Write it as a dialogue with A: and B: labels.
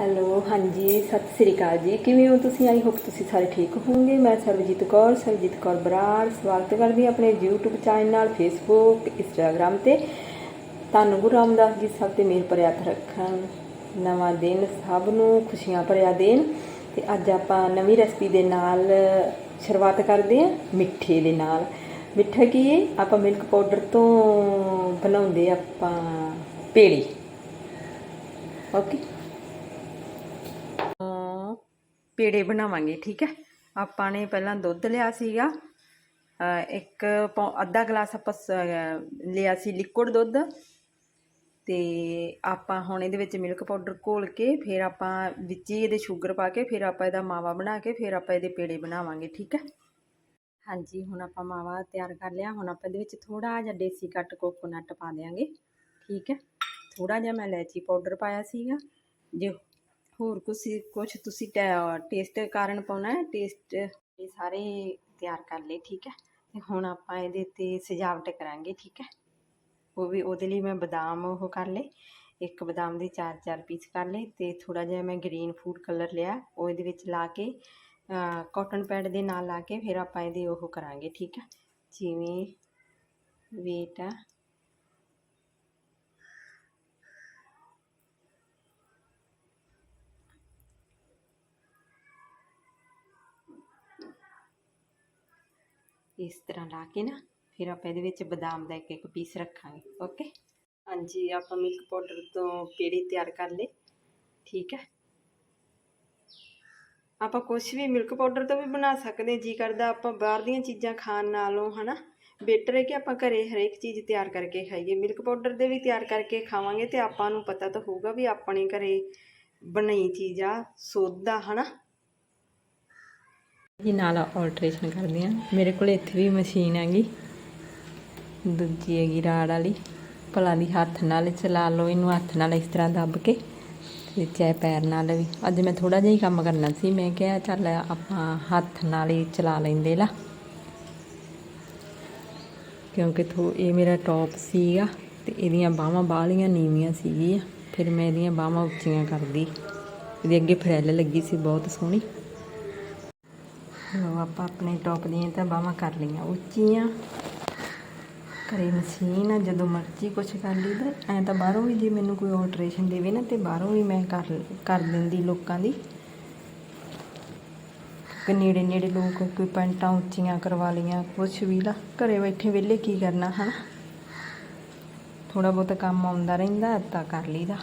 A: Hello, ਹਾਂਜੀ, ਸਤਿ ਸ੍ਰੀ ਅਕਾਲ ਜੀ। ਕਿਵੇਂ ਹੋ ਤੁਸੀਂ? ਆਈ ਹੋਪ ਤੁਸੀਂ ਸਾਰੇ ਠੀਕ ਹੋਵੋਗੇ। ਮੈਂ ਸਰਬਜੀਤ ਕੌਰ ਸਰਬਜੀਤ ਕੌਰ ਬਰਾੜ। ਸਵਾਗਤ ਕਰਦੀ ਹਾਂ ਆਪਣੇ YouTube ਚੈਨਲ Facebook, Instagram ਤੇ। ਤੁਹਾਨੂੰ ਗੁਰੂ ਰਾਮਦਾਸ ਜੀ ਸਭ ਤੇ ਮਿਹਰ ਭਰਿਆ ਰੱਖਣ। ਨਵਾਂ ਦਿਨ ਸਭ ਨੂੰ ਖੁਸ਼ੀਆਂ ਭਰਿਆ ਦੇਣ। ਤੇ ਅੱਜ ਆਪਾਂ ਨਵੀਂ ਰੈਸਪੀ ਦੇ ਨਾਲ ਸ਼ੁਰੂਆਤ ਕਰਦੇ ਹਾਂ, ਮਿੱਠੇ ਦੇ ਨਾਲ। ਮਿੱਠਾ ਕੀ ਹੈ? ਆਪਾਂ ਮਿਲਕ ਪਾਊਡਰ ਤੋਂ ਬਣਾਉਂਦੇ ਆਪਾਂ ਪੇੜੀ। ਓਕੇ ਤੋਂ ਪੇੜੇ ਬਣਾਵਾਂਗੇ, ਠੀਕ ਹੈ? ਆਪਾਂ ਨੇ ਪਹਿਲਾਂ ਦੁੱਧ ਲਿਆ ਸੀਗਾ ਇੱਕ ਪੌ- ਅੱਧਾ ਗਲਾਸ ਆਪਾਂ ਸ- ਲਿਆ ਸੀ ਲਿਕੁਇਡ ਦੁੱਧ ਤੇ ਆਪਾਂ ਹੁਣ ਇਹਦੇ ਵਿੱਚ ਮਿਲਕ ਪਾਊਡਰ ਘੋਲ ਕੇ ਫਿਰ ਆਪਾਂ ਵਿੱਚ ਹੀ ਇਹਦੇ ਸ਼ੂਗਰ ਪਾ ਕੇ ਫਿਰ ਆਪਾਂ ਇਹਦਾ ਮਾਵਾ ਬਣਾ ਕੇ ਫਿਰ ਆਪਾਂ ਇਹਦੇ ਪੇੜੇ ਬਣਾਵਾਂਗੇ, ਠੀਕ ਹੈ? ਹਾਂਜੀ, ਹੁਣ ਆਪਾਂ ਮਾਵਾ ਤਿਆਰ ਕਰ ਲਿਆ, ਹੁਣ ਆਪਾਂ ਇਹਦੇ ਵਿੱਚ ਥੋੜਾ ਜਿਹਾ ਦੇਸੀ ਕੱਟ ਕੋਕੋਨਟ ਪਾ ਦਿਆਂਗੇ, ਠੀਕ ਹੈ? ਥੋੜਾ ਜਿਹਾ ਮੈਂ ਇਲਾਇਚੀ ਪਾਊਡਰ ਪਾਇਆ ਸੀਗਾ, ਜੇ ਹੋਰ ਕੁਛ ਕੁਛ ਤੁਸੀਂ ਟੇਸਟ ਕਾਰਨ ਪਾਉਣਾ ਹੈ ਟੇਸਟ ਇਹ ਸਾਰੇ ਤਿਆਰ ਕਰ ਲਏ, ਠੀਕ ਹੈ? ਤੇ ਹੁਣ ਆਪਾਂ ਇਹਦੇ ਤੇ ਸਜਾਵਟ ਕਰਾਂਗੇ, ਠੀਕ ਹੈ? ਉਹ ਵੀ ਉਹਦੇ ਲਈ ਮੈਂ ਬਦਾਮ ਉਹ ਕਰ ਲਏ, ਇੱਕ ਬਦਾਮ ਦੇ ਚਾਰ ਚਾਰ ਪੀਸ ਕਰ ਲਏ ਤੇ ਥੋੜਾ ਜਿਹਾ ਮੈਂ ਗ੍ਰੀਨ ਫੂਡ ਕਲਰ ਲਿਆ, ਉਹ ਇਹਦੇ ਵਿੱਚ ਲਾ ਕੇ ਕਾਟਨ ਪੈਡ ਦੇ ਨਾਲ ਲਾ ਕੇ ਫਿਰ ਆਪਾਂ ਇਹਦੇ ਉਹ ਕਰਾਂਗੇ, ਠੀਕ ਹੈ? ਜਿਵੇਂ ਵੇਟ ਆ। ਇਸ ਤਰ੍ਹਾਂ ਲਾ ਕੇ ਨਾ, ਫਿਰ ਆਪਾਂ ਇਹਦੇ ਵਿੱਚ ਬਦਾਮ ਦਾ ਇੱਕ ਇੱਕ ਪੀਸ ਰੱਖਾਂਗੇ ਓਕੇ ਹਾਂਜੀ, ਆਪਾਂ ਮਿਲਕ ਪਾਊਡਰ ਤੋਂ ਪੇੜੀ ਤਿਆਰ ਕਰ ਲਏ, ਠੀਕ ਹੈ? ਆਪਾਂ ਕੁਝ ਵੀ ਮਿਲਕ ਪਾਊਡਰ ਤੋਂ ਵੀ ਬਣਾ ਸਕਦੇ ਜੀ ਕਰਦਾ ਆਪਾਂ ਬਾਹਰ ਦੀਆਂ ਚੀਜ਼ਾਂ ਖਾਣ ਨਾਲੋਂ, ਹਨਾ? ਬੈਟਰ ਹੈ ਕਿ ਆਪਾਂ ਘਰੇ ਹਰੇਕ ਚੀਜ਼ ਤਿਆਰ ਕਰਕੇ ਖਾਈਏ। ਮਿਲਕ ਪਾਊਡਰ ਦੇ ਵੀ ਤਿਆਰ ਕਰਕੇ ਖਾਵਾਂਗੇ ਤੇ ਆਪਾਂ ਨੂੰ ਪਤਾ ਤਾਂ ਹੋਊਗਾ ਵੀ ਆਪਣੇ ਘਰੇ ਬਣਾਈ ਚੀਜ਼ ਆ ਸੁੱਧ ਆ ਹਨਾ? ਜੀ ਨਾਲ ਆਲਟਰੇਸ਼ਨ ਕਰਦੇ ਆ ਮੇਰੇ ਕੋਲ ਇੱਥੇ ਵੀ ਮਸ਼ੀਨ ਹੈਗੀ। ਦੂਜੀ ਹੈਗੀ ਰਾੜ ਵਾਲੀ। ਭਲਾ ਦੀ ਹੱਥ ਨਾਲ ਚਲਾ ਲਓ, ਇਹਨੂੰ ਹੱਥ ਨਾਲ ਇਸ ਤਰ੍ਹਾਂ ਦੱਬ ਕੇ ਤੇ ਚਾਹੇ ਪੈਰ ਨਾਲ ਵੀ। ਅੱਜ ਮੈਂ ਥੋੜਾ ਜਿਹਾ ਹੀ ਕੰਮ ਕਰਨਾ ਸੀ। ਮੈਂ ਕਿਹਾ ਚੱਲ ਆਪਾਂ ਹੱਥ ਨਾਲ ਹੀ ਚਲਾ ਲੈਂਦੇ ਲਾ। ਕਿਉਂਕਿ ਥੋ ਇਹ ਮੇਰਾ ਟੌਪ ਸੀਗਾ ਤੇ ਇਹਦੀਆਂ ਬਾਹਾਂ ਬਾਹਲੀਆਂ ਨੀਵੀਆਂ ਸੀਗੀਆਂ। ਫਿਰ ਮੈਂ ਇਹਦੀਆਂ ਬਾਹਾਂ ਉੱਚੀਆਂ ਕਰਦੀ। ਇਹਦੇ ਅੱਗੇ ਫਰੈਲ ਲੱਗੀ ਸੀ, ਬਹੁਤ ਸੋਹਣੀ। ਲੋ ਆਪਾਂ ਆਪਣੇ ਟੌਪ ਦੀਆਂ ਤਾਂ ਬਾਹਾਂ ਕਰ ਲਈਆਂ, ਉੱਚੀਆਂ। ਘਰੇ ਮਸ਼ੀਨ ਆ, ਜਦੋਂ ਮਰਜ਼ੀ ਕੁਛ ਕਰ ਲਈਦਾ ਐਂ ਤਾਂ ਬਾਹਰੋਂ ਵੀ ਜੇ ਮੈਨੂੰ ਕੋਈ ਆਲਟਰੇਸ਼ਨ ਦੇਵੇ ਨਾ, ਤੇ ਬਾਹਰੋਂ ਵੀ ਮੈਂ ਕਰ ਕਰ ਦਿੰਦੀ ਲੋਕਾਂ ਦੀ। ਕਿ ਨੇੜੇ ਨੇੜੇ ਲੋਕ ਕੋਈ ਪੈਂਟਾਂ ਉੱਚੀਆਂ ਕਰਵਾ ਲਈਆਂ, ਕੁਛ ਵੀ ਲਾ। ਘਰੇ ਬੈਠੇ ਵਿਹਲੇ ਕੀ ਕਰਨਾ, ਹਨਾ? ਥੋੜਾ ਬਹੁਤ ਕੰਮ ਆਉਂਦਾ ਰਹਿੰਦਾ, ਤਾਂ ਕਰ ਲਈਦਾ।